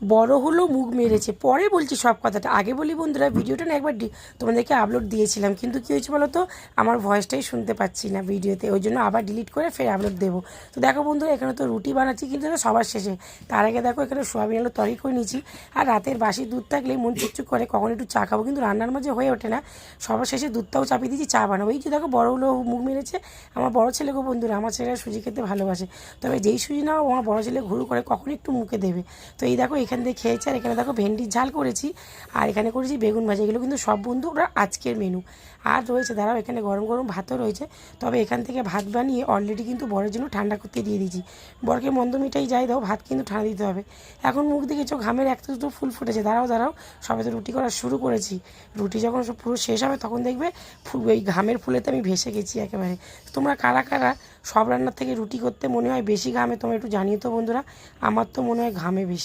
বড় হলো, মুখ মেরেছে। পরে বলছি সব কথাটা। আগে বলি, বন্ধুরা, ভিডিওটা না একবার তোমাদেরকে আপলোড দিয়েছিলাম। কিন্তু কী হয়েছে বলো তো? আমার ভয়েসটাই শুনতে পাচ্ছি না ভিডিওতে। ওই জন্য আবার ডিলিট করে ফের আপলোড দেবো। তো দেখো বন্ধুরা, এখানে তো রুটি বানাচ্ছি, কিন্তু সবার শেষে। তার আগে দেখো, এখানে সোয়াবিন আলু তরি করে নিয়েছি। আর রাতের বাসি দুধ থাকলে মন চুকচুক করে, কখন একটু চা খাব। কিন্তু রান্নার মাঝে হয়ে ওঠে না। সবার শেষে দুধটাও চাপিয়ে দিয়েছি, চা বানাবো। এই যে দেখো, বড় হলো, মুখ মেরেছে। আমার বড় ছেলেকে বন্ধুরা, আমার ছেলেরা সুজি খেতে ভালোবাসে। তবে যেই সুজি নাও, আমার বড় ছেলে ঘুরু করে কখন একটু মুখে দেবে। তো এই দেখো এখান থেকে খেয়েছে, আর এখানে দেখো ভেন্ডির ঝাল করেছি, আর এখানে করেছি বেগুন ভাজা। এগুলো কিন্তু সব বন্ধু ওরা আজকের মেনু আর রয়েছে, দাঁড়াও, এখানে গরম গরম ভাতও রয়েছে। তবে এখান থেকে ভাত বানিয়ে অলরেডি কিন্তু বরের জন্য ঠান্ডা করতে দিয়ে দিয়েছি। বরকে মন্দ মিটাই যাই দাও, ভাত কিন্তু ঠান্ডা দিতে হবে। এখন মুখ দেখে চোখ, ঘামের একটা দুটো ফুল ফুটেছে। দাঁড়াও দাঁড়াও, সবে তো রুটি করা শুরু করেছি। রুটি যখন সব পুরো শেষ হবে, তখন দেখবে ওই ঘামের ফুলেতে আমি ভেসে গেছি একেবারে। তোমরা কারা কারা সব রান্নার থেকে রুটি করতে মনে হয় বেশি ঘামে, তোমরা একটু জানিয়ে তো বন্ধুরা, আমার তো মনে হয় ঘামে বেশি।